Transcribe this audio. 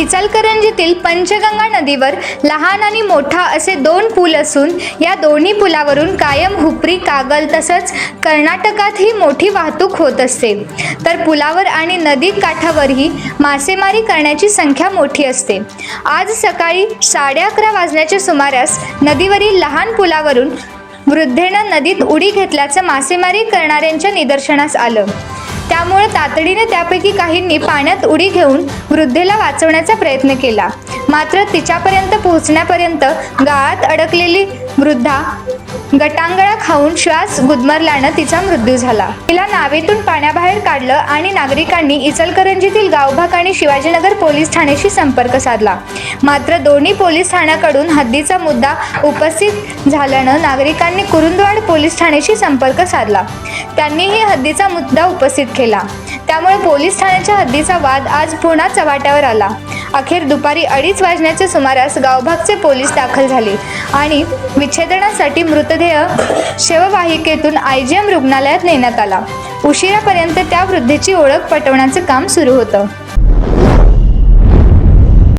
इचलकरंजीतील पंचगंगा नदीवर लहान आणि मोठा असे दोन पूल असून या दोन्ही पुलावरून कायम हुपरी कागल तसंच कर्नाटकातही मोठी वाहतूक होत असते. तर पुलावर आणि नदी काठावरही मासेमारी करण्याची संख्या मोठी असते. आज सकाळी साडे अकरा वाजण्याच्या सुमारास नदीवरील लहान पुलावरून वृद्धेनं नदीत उडी घेतल्याचं मासेमारी करणाऱ्यांच्या निदर्शनास आलं. त्यामुळे तातडीने त्यापैकी काहींनी पाण्यात उडी घेऊन वृद्धेला वाचवण्याचा प्रयत्न केला. मात्र तिच्यापर्यंत पोहोचण्यापर्यंत गाळात अडकलेली वृद्धा गटांगळा खाऊन श्वास गुदमरल्यानं तिचा मृत्यू झाला. तिला नावेतून पाण्याबाहेर काढलं आणि नागरिकांनी इचलकरंजीतील गावभाग आणि शिवाजीनगर पोलीस ठाण्याशी संपर्क साधला. मात्र दोन्ही पोलीस ठाण्याकडून हद्दीचा मुद्दा उपस्थित झाल्यानं नागरिकांनी कुरुंदवाड पोलीस ठाण्याशी संपर्क साधला. त्यांनीही हद्दीचा मुद्दा उपस्थित केला. त्यामुळे पोलीस ठाण्याच्या हद्दीचा वाद आज पुन्हा चव्हाट्यावर आला. अखेर दुपारी अडीच वाजण्याच्या सुमारास गावभागचे पोलीस दाखल झाले आणि विच्छेदनासाठी मृतदेह शववाहिकेतून आय जी एम रुग्णालयात नेण्यात आला. उशिरापर्यंत त्या वृद्धेची ओळख पटवण्याचं काम सुरू होतं.